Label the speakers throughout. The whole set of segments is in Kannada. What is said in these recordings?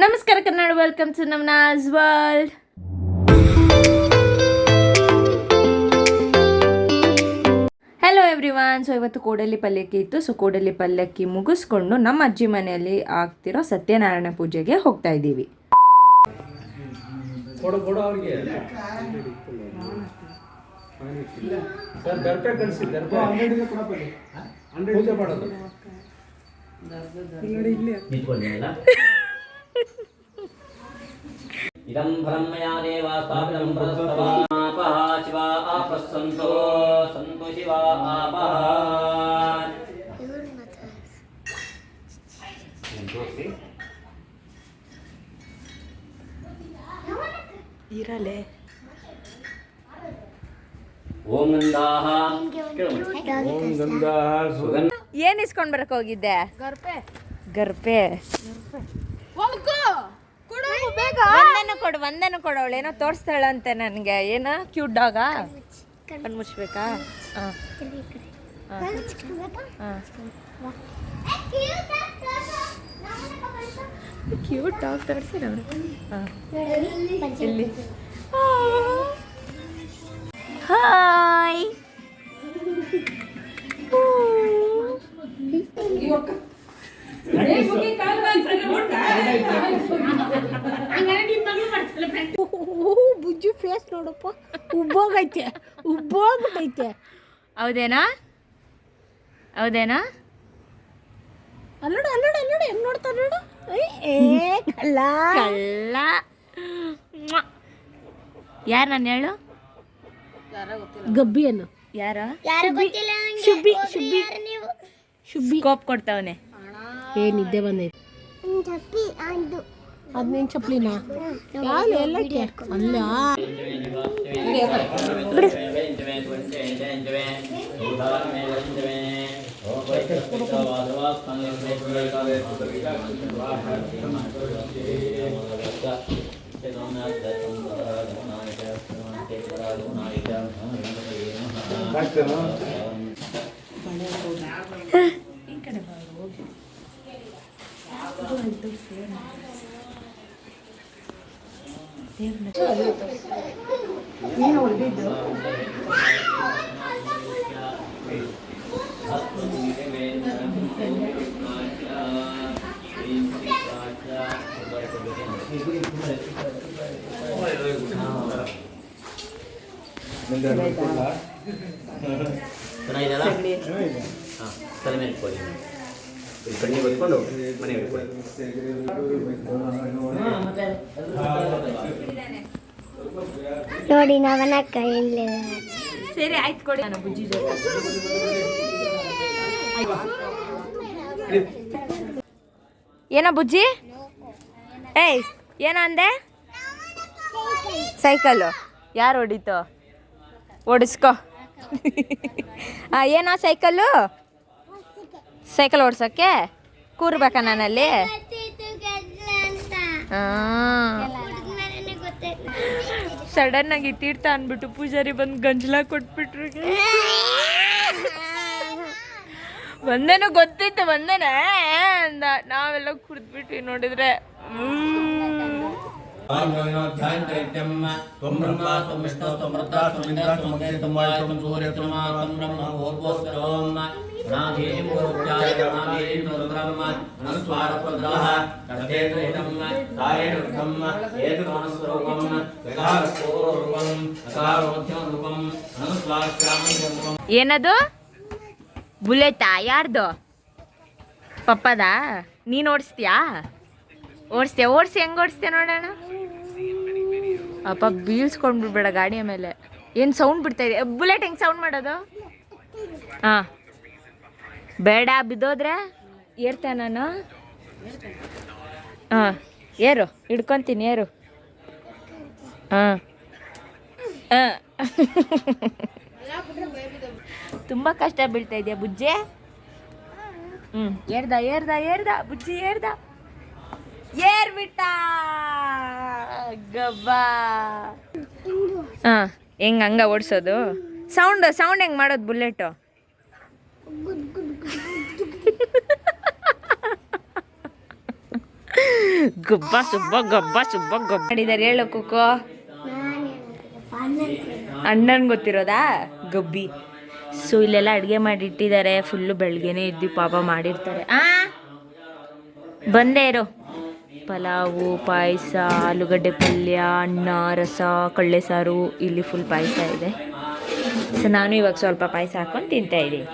Speaker 1: ನಮಸ್ಕಾರ ಕನ್ನಡ ವೆಲ್ಕಮ್ ಟು ನಮ್ಮ Naaz world hello everyone so ಇವತ್ತು ಕೋಡಲಿ ಪಲ್ಯಕ್ಕೆ ಇತ್ತು. ಸೊ ಕೋಡಲಿ ಪಲ್ಯಕ್ಕೆ ಮುಗಿಸ್ಕೊಂಡು ನಮ್ಮ ಅಜ್ಜಿ ಮನೆಯಲ್ಲಿ ಆಗ್ತಿರೋ ಸತ್ಯನಾರಾಯಣ ಪೂಜೆಗೆ ಹೋಗ್ತಾ ಇದ್ದೀವಿ
Speaker 2: ಕೊಡು ಕೊಡು ಅವ್ರಿಗೆ ಸರ್ ದರ್ಪೆ ಕಳಿಸಿ ದರ್ಪೆ ಪೂಜೆ ಮಾಡೋದು
Speaker 3: इदं फलं मया देव स्थापितं प्रदस्तवापः शिवा आपः सन्तो सन्तु शिवा आपः
Speaker 1: ಇರಲೆ
Speaker 3: ಓಂ ನಂದಾಹ ಸುಗಂಧ
Speaker 1: ಏನ್ ಇಸ್ಕೊಂಡ್ ಬರಕ್ ಹೋಗಿದ್ದೆ ಗರ್ಪೆ ಗರ್ಪೆ ಒಂದನ್ನು ಕೊಡು ಒಂದನ್ನು ಕೊಡು ಅವಳು ಏನೋ ತೋರಿಸ್ತಾಳಂತೆ ನನಗೆ. ಏನ ಕ್ಯೂಟ್ ಡಾಗ ಕಣ್ಣು ಮುಚ್ಬೇಕಾ? ಹಾಂ ಕ್ಯೂಟ್ ಡಾಗ್ ತೋರಿಸಿ. ನೋಡಿ ಹಾಯ್
Speaker 4: ಬುಜ್ಜಿ ಫೇಸ್ ನೋಡಪ್ಪ? ಉಬ್ಬೋಗೈತೆ. ಉಬ್ಬೋಗ್ಬಿಟ್ಟೈತೆ.
Speaker 1: ಹೌದೇನಾ? ಹೌದೇನಾ?
Speaker 4: ಅಲ್ಲೋಡು ಅಲ್ಲೋಡು ಅಲ್ಲೋಡು. ಹೆಂಗ್ ನೋಡ್ತಾ ನೋಡು ಏ ಕಳ್ಳ.
Speaker 1: ಕಳ್ಳ. ಯಾರು ನಾನು ಹೇಳು?
Speaker 4: ಗಬ್ಬಿ ಅನ್ನು.
Speaker 1: ಯಾರ?
Speaker 4: ಶುಬ್ಬಿ ಶುಬ್ಬಿ ಶುಬ್ಬಿ
Speaker 1: ಕೋಪ್ ಕೊಡ್ತಾವನೆ.
Speaker 4: ಏ ನಿದ್ದೆ ಬಂದೈತೆ. ಹದಿನೈದು ಚಪ್ಲಿನ ಯಾವ ಎಲ್ಲಕ್ಕೆ ಅಲ್ಲ
Speaker 3: ಚೆನ್ನಾಗಿದೆಯಲ್ಲ ಹಾಂ ತಲೆ ಮೇಲೆ ಇಟ್ಕೊಳ್ಳಿ ಈ ಕಣ್ಣಿಗೆ
Speaker 5: ನೋಡಿ ನಾವನ್ನ ಕೈಯಲ್ಲಿ
Speaker 1: ಸರಿ ಆಯ್ತು ಕೊಡಿ. ನಾನು ಬುಜ್ಜಿ ಏನೋ ಬುಜ್ಜಿ? ಏಯ್ ಏನೋ ಅಂದೆ? ಸೈಕಲ್ಲು. ಯಾರು ಹೊಡಿತು? ಓಡಿಸ್ಕೋ. ಏನೋ ಸೈಕಲ್ಲು? ಸೈಕಲ್ ಓಡ್ಸೋಕ್ಕೆ ಕೂರ್ಬೇಕ ನಾನಲ್ಲಿ ಸಡನ್ ಆಗಿ ತೀರ್ಥ ಅಂದ್ಬಿಟ್ಟು ಪೂಜಾರಿ ಬಂದು ಗಂಜಲ ಕೊಟ್ಬಿಟ್ರು ಒಂದೇನೋ ಗೊತ್ತಿತ್ತು ಒಂದೇನೆ ಅಂದ. ನಾವೆಲ್ಲ ಕುಡಿದ್ಬಿಟ್ವಿ ನೋಡಿದ್ರೆ. ಏನದು? ಬುಲೆಟಾ ಯಾರ್ದು? ಪಪ್ಪದ? ನೀನ್ ಓಡಿಸ್ತೀಯಾ? ಓಡಿಸ್ತೀಯ? ಓಡಿಸಿ ಹೆಂಗೆ ಓಡಿಸ್ತೀಯ ನೋಡೋಣ ಅಪ್ಪ ಬೀಳ್ಸ್ಕೊಂಡು ಬಿಡ್ಬೇಡ ಗಾಡಿಯ ಮೇಲೆ. ಏನು ಸೌಂಡ್ ಬಿಡ್ತಾ ಇದೆ ಬುಲೆಟ್ ಹೆಂಗೆ ಸೌಂಡ್ ಮಾಡೋದು? ಹಾಂ. ಬೇಡ, ಬಿದ್ದೋದ್ರೆ? ಏರ್ತೆ ನಾನು? ಹಾಂ. ಏರು, ಹಿಡ್ಕೊತೀನಿ, ಏರು. ಹಾಂ. ಹಾಂ. ತುಂಬ ಕಷ್ಟ ಬೀಳ್ತಾ ಇದೆಯಾ ಬುಜ್ಜೆ? ಹ್ಞೂ ಏರ್ದ ಏರ್ದ ಏರ್ದ, ಬುಜ್ಜಿ, ಏರ್ದ. ಏರ್ಬಿಟ್ಟ ಹಾಂ, ಹೆಂಗೆ ಹಂಗ ಓಡಿಸೋದು? ಸೌಂಡ್ ಸೌಂಡ್ ಹೆಂಗೆ ಮಾಡೋದು ಬುಲೆಟು ಗಬ್ಬ ಸುಬ್ಬ ಗಬ್ಬ ಸುಬ್ಬ, ಗಬ್ಬ. ಮಾಡಿದಾರೆ ಹೇಳು ಕುಕ್ಕೋ ಅಣ್ಣನ್ ಗೊತ್ತಿರೋದಾ? ಗಬ್ಬಿ. ಸೊ ಇಲ್ಲೆಲ್ಲ ಅಡುಗೆ ಮಾಡಿ ಇಟ್ಟಿದ್ದಾರೆ ಫುಲ್ಲು ಬೆಳಗ್ಗೆನೇ ಇದ್ದು ಪಾಪ ಮಾಡಿರ್ತಾರೆ. ಆ? ಬಂದೇ ಇರೋ. ಪಲಾವು ಪಾಯಸ ಆಲೂಗಡ್ಡೆ ಪಲ್ಯ ಅನ್ನ ರಸ ಕಳ್ಳೆ ಸಾರು ಇಲ್ಲಿ ಫುಲ್ ಪಾಯಸ ಇದೆ. ಸೊ ನಾನು ಇವಾಗ ಸ್ವಲ್ಪ ಪಾಯಸ ಹಾಕೊಂಡು ತಿಂತಾ ಇದ್ದೀನಿ.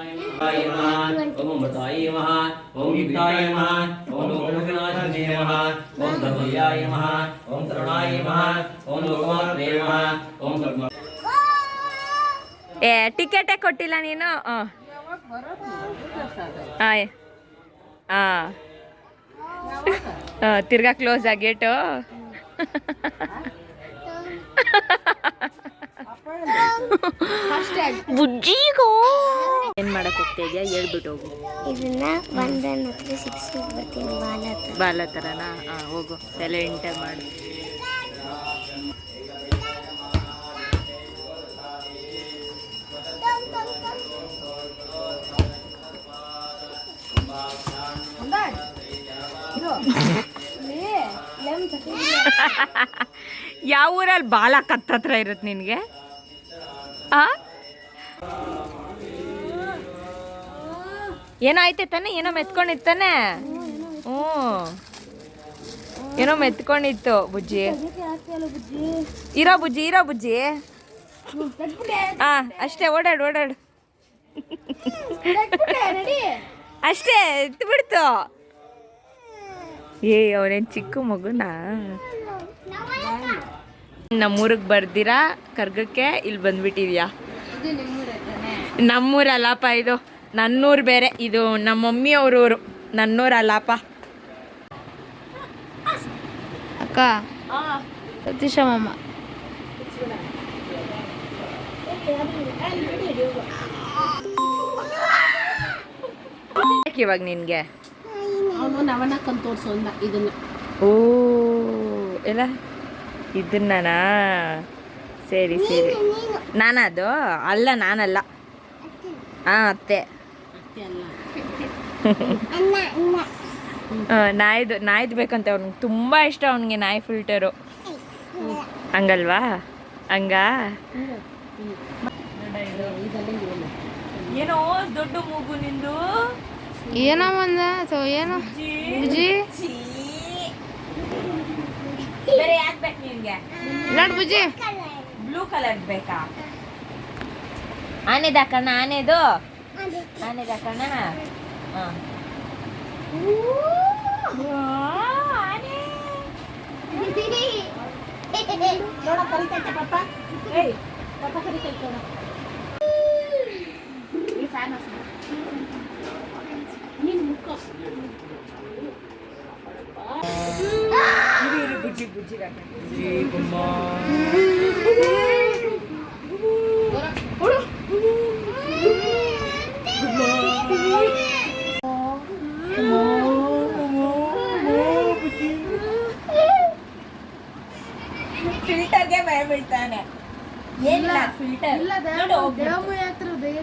Speaker 1: ಏ ಟಿಕೆಟೇ ಕೊಟ್ಟಿಲ್ಲ ನೀನು? ಹಾಂ. ಹಾಂ ತಿರ್ಗಾ ಕ್ಲೋಸ್ ಆ ಗೇಟು ಬುಜ್ಜಿಗೋ. ಏನ್ ಮಾಡಕ್ ಹೋಗ್ತಾ ಇದೆಯಾ? ಹೇಳ್ಬಿಟ್ಟು ಹೋಗು.
Speaker 5: ಇದನ್ನ ಒಂದನ್ನ ಸಿಕ್ಸ್ ಬರ್ತೀನಿ ಬಾಲ
Speaker 1: ಥರನಾ ಹಾಂ ಹೋಗು. ಸೈಲೆಂಟ್ ಮಾಡು. ಯಾವ ಊರಲ್ಲಿ ಬಾಲ ಕತ್ತತ್ರ ಇರುತ್ತೆ ನಿನಗೆ? ಆ? ಏನೋ ಐತೆ ತಾನೆ ಏನೋ ಮೆತ್ಕೊಂಡಿತ್ತಾನೆ ಹ್ಞೂ. ಏನೋ ಮೆತ್ಕೊಂಡಿತ್ತು ಬುಜ್ಜಿ. ಇರೋ ಬುಜ್ಜಿ ಇರೋ ಬುಜ್ಜಿ. ಹಾಂ ಅಷ್ಟೇ ಓಡಾಡು ಓಡಾಡು. ಅಷ್ಟೇ ಎತ್ತು ಬಿಡ್ತು ಏ ಅವನೇನು ಚಿಕ್ಕ ಮಗುನ? ನಮ್ಮೂರಿಗೆ ಬರ್ದಿರಾ? ಕರ್ಗಕ್ಕೆ ಇಲ್ಲಿ ಬಂದ್ಬಿಟ್ಟಿದ್ಯಾ? ನಮ್ಮೂರಲ್ಲಪ್ಪ ಇದು. ನನ್ನೂರು ಬೇರೆ. ಇದು ನಮ್ಮ ಮಮ್ಮಿ ಅವ್ರವ್ರು ನನ್ನೂರ ನನ್ನೂರಲ್ಲಪ್ಪ
Speaker 4: ಅಕ್ಕ ಸತೀಶ ಮಾಮ.
Speaker 1: ಇವಾಗ ನಿನಗೆ?
Speaker 4: ಅವನು ನವನಕ್ಕಂತ ತೋರ್ಸು ಅಂದ. ಇದನ್ನ.
Speaker 1: ಓ ಎಲ್ಲ ಇದನ್ನನಾ? ಸರಿ ಸರಿ. ನಾನದು? ಅಲ್ಲ ನಾನಲ್ಲ. ಹಾಂ ಅತ್ತೆ.
Speaker 4: ಅತ್ತೆ ಅಲ್ಲ.
Speaker 1: ಆ, ನಾಯ್ದು ನಾಯ್ದು ಬೇಕಂತೆ ಅವ್ನಿಗೆ. ತುಂಬ ಇಷ್ಟ ಅವನಿಗೆ ನಾಯಿ ಫಿಲ್ಟರು. ಹಂಗಲ್ವಾ? ಹಂಗ? ಏನೋ ದೊಡ್ಡ ಮೂಗು ನಿಂದು?
Speaker 4: ಏನೋ ಒಂದ ಸೊ ಏನೋ. ಬುಜ್ಜಿ ನೋಡ್ ಬುಜ್ಜಿ.
Speaker 1: ಬ್ಲೂ ಕಲರ್ ಬೇಕಾ? ಆನೆದ ಕಣ್ಣ ಆನೆದು. ಆನೆದ ಕಣ್ಣ ಹಾಂ.
Speaker 4: ನೋಡ ಕರಿತೈತೆ ಪಾಪ. ಪಾಪ ಕರಿತೈತೆ ನೋಡ ಈ ಫ್ಯಾನ್ ನೀನ್ ಮುಖ
Speaker 1: ಬುಜ್ಜಿ ಫಿಲ್ಟರ್ಗೆ ಭಯ ಬೀಳ್ತಾನೆ. ಏನಿಲ್ಲ ಫಿಲ್ಟರ್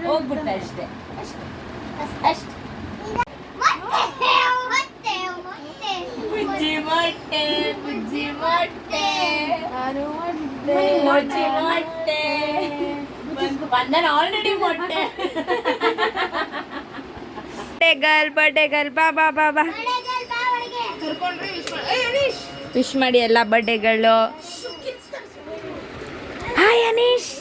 Speaker 1: ಹೋಗ್ಬಿಡ್ತಾ. ಅಷ್ಟೇ. ಅಷ್ಟೇ. ಅಷ್ಟೇ. ಅಷ್ಟೇ ಬುಜ್ಜಿ ಮೊಟ್ಟೆ ನಾನು ಮೊಟ್ಟೆ ಬುಜ್ಜಿ ಮೊಟ್ಟೆ. ಬಂದನ ಆಲ್ರೆಡಿ ಮೊಟ್ಟೆ. ಗರ್ಲ್ ಬರ್ಡೇ ಗರ್ಲ್ ಬಾ ಬಾ ಬಾ. ಬಾ ವಿಶ್ ಮಾಡಿ ಎಲ್ಲ ಬರ್ಡೇಗಳು hi Anish.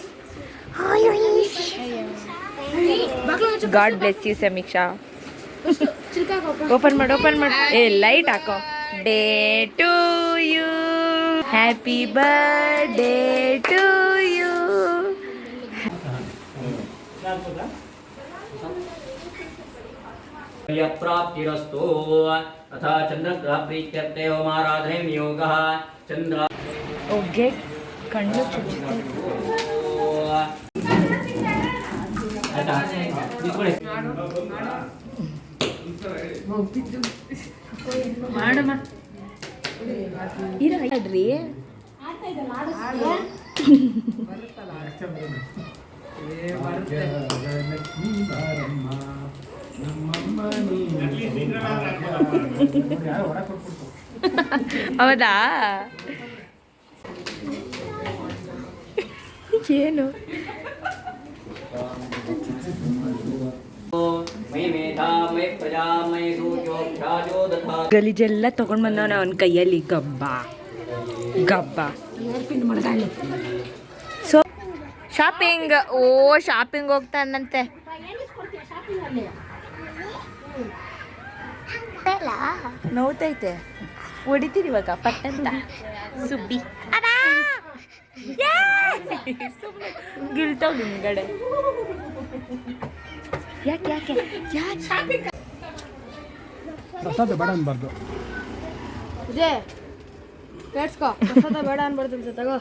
Speaker 1: God bless you Samiksha. Open ಮಾಡು ಓಪನ್ ಮಾಡು. ಏ ಲೈಟ್ ಹಾಕೋ. day to you happy birthday to you
Speaker 3: प्राप्तिरस्तु तथा चन्द्रग्रहप्रीत्यर्थे होमाराधने नियोगः चन्द्र
Speaker 1: ಓಕೆ ಕಣ್ಣು ಚುಚ್ಚುತ್ತೆ
Speaker 3: ನಿಂತ್ಕೊಳ್ಳಿ
Speaker 1: ಇರಡ್ರಿ ಹೌದಾ? ಏನು?
Speaker 3: ಮೈ ಮೇಧಾ ಮೈ ಪ್ರಜಾ ಮೈ
Speaker 1: ಗಲೀಜೆಲ್ಲ ತಗೊಂಡ್ ಬಂದವನ ಅವನ ಕೈಯಲ್ಲಿ ಗಬ್ಬ ಗಬ್ಬ ಸೊ ಶಾಪಿಂಗ್ ಓ ಶಾಪಿಂಗ್ ಹೋಗ್ತಾನಂತೆ ನೋವ್ತೈತೆ ಹೊಡಿತೀರಿ ಇವಾಗ ಪಟ್ಟಂತ ಸುಬ್ಬಿ ಅಬ್ಬಾ! ನಿಮ್ಗಡೆ ಯಾಕೆ ಯಾಕೆ ಯಾಕೆ
Speaker 2: ಪ್ರಸಾದ ಬೇಡ ಅನ್ಬಾರ್ದು.
Speaker 4: ವಿಜಯ್ ಕೇಳಿಸ್ಕೊ. ಪ್ರಸಾದ ಬೇಡ ಅನ್ಬಾರ್ದು ತಗೋ.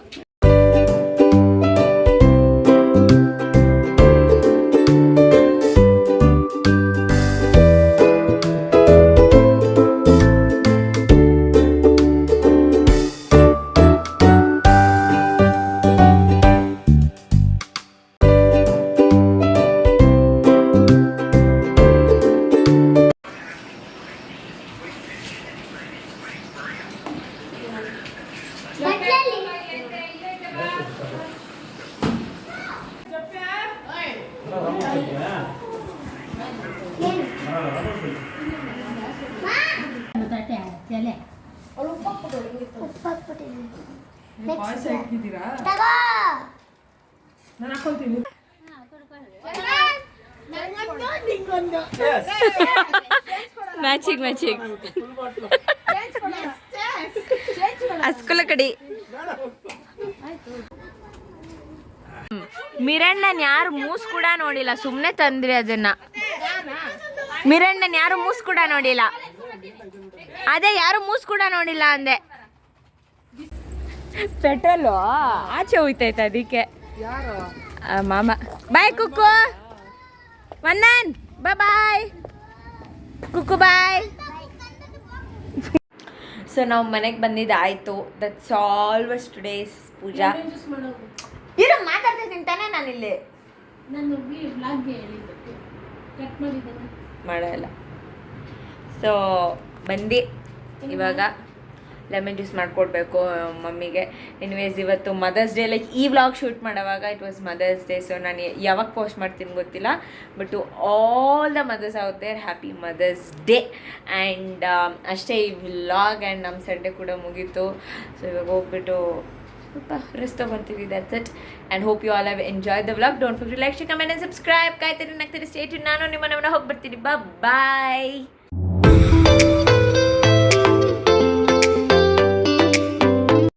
Speaker 1: Matching matching. ಅಸ್ಕುಲ ಕಡಿ ಮಿರಣ್ಣನ್ ಯಾರು ಮೂಸ್ ಕೂಡ ನೋಡಿಲ್ಲ ಸುಮ್ಮನೆ ತಂದ್ರಿ ಅದನ್ನ. ಮಿರಣ್ಣನ್ ಯಾರು ಮೂಸ್ ಕೂಡ ನೋಡಿಲ್ಲ. ಅದೇ ಯಾರು ಮೂಸ್ ಕೂಡ ನೋಡಿಲ್ಲ ಅಂದೆ. ಪೆಟ್ರೋಲು? ಆಚೆ ಹೋಯ್ತೈತೆ ಅದಕ್ಕೆ? ಮಾಮ. ಬಾಯ್ ಕುಕ್ಕು. ವಂದನ್ ಬಾಯ್ ಕುಕ್ಕು ಬಾಯ್ ಸೊ ನಾವು ಮನೆಗೆ ಬಂದಿದ್ದಾಯ್ತು ದಟ್ಸ್ ಆಲ್ವಸ್ ಟುಡೇಸ್ ಪೂಜಾ. ಇರೋ ಮಾತಾಡ್ತಿದ್ದೀನಿ ತಾನೇ ನಾನಿಲ್ಲಿ.
Speaker 4: ನಾನು ಬ್ಲಾಗ್ಗೆ ಹೇಳಿದ್ದೆ ಕಟ್ ಮಾಡಿದ್ದೇನೆ.
Speaker 1: ಮಾಡಲ್ಲ ಸೊ ಬಂದು. ಇವಾಗ ಲೆಮನ್ ಜ್ಯೂಸ್ ಮಾಡಿಕೊಡ್ಬೇಕು ಮಮ್ಮಿಗೆ. ಎನಿವೇಸ್ ಇವತ್ತು ಮದರ್ಸ್ ಡೇ ಲೈಕ್ ಈ ವ್ಲಾಗ್ ಶೂಟ್ ಮಾಡೋವಾಗ it was mother's day so ನಾನು ಯಾವಾಗ ಪೋಸ್ಟ್ ಮಾಡ್ತೀನಿ ಗೊತ್ತಿಲ್ಲ but to all the mothers out there happy mother's day and ಅಷ್ಟೇ ಈ ವ್ಲಾಗ್ ಆ್ಯಂಡ್ ನಮ್ಮ ಸಂಡೇ ಕೂಡ ಮುಗೀತು. ಸೊ ಇವಾಗ ಹೋಗ್ಬಿಟ್ಟು ಸ್ವಲ್ಪ rest ತೊಗೊತೀವಿ that's it and hope you all have enjoy the vlog don't forget like comment and subscribe ಕಾಯ್ತೀರಿ ನಗ್ತೀರಿ ಸ್ಟೇಟ್ ನಾನು ನಿಮ್ಮ ಮನೆಯನ್ನ ಹೋಗಿ ಬರ್ತೀನಿ ಬಾಯ್